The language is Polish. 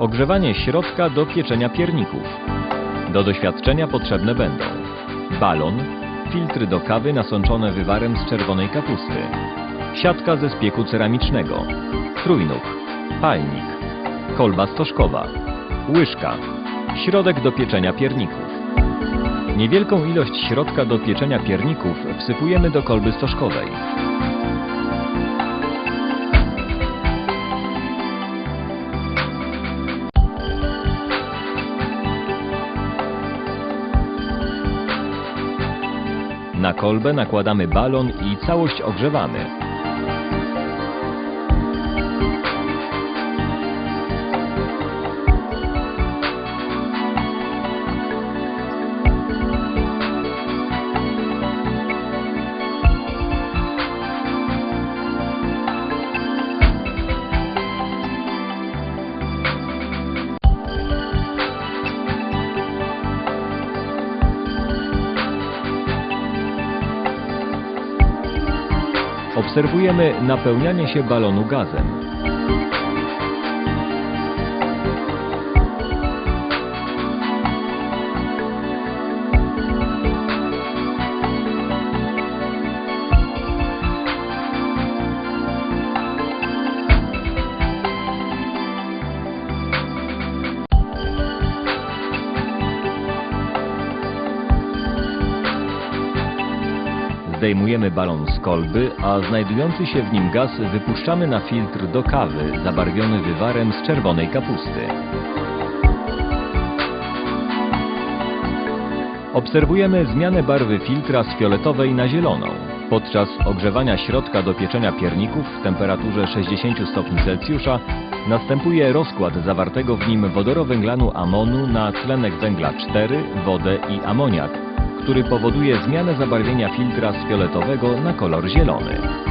Ogrzewanie środka do pieczenia pierników. Do doświadczenia potrzebne będą balon, filtry do kawy nasączone wywarem z czerwonej kapusty, siatka ze spieku ceramicznego, trójnóg, palnik, kolba stożkowa, łyżka, środek do pieczenia pierników. Niewielką ilość środka do pieczenia pierników wsypujemy do kolby stożkowej. Na kolbę nakładamy balon i całość ogrzewamy. Obserwujemy napełnianie się balonu gazem. Zdejmujemy balon z kolby, a znajdujący się w nim gaz wypuszczamy na filtr do kawy, zabarwiony wywarem z czerwonej kapusty. Obserwujemy zmianę barwy filtra z fioletowej na zieloną. Podczas ogrzewania środka do pieczenia pierników w temperaturze 60 stopni Celsjusza następuje rozkład zawartego w nim wodorowęglanu amonu na tlenek węgla 4, wodę i amoniak, który powoduje zmianę zabarwienia filtra z fioletowego na kolor zielony.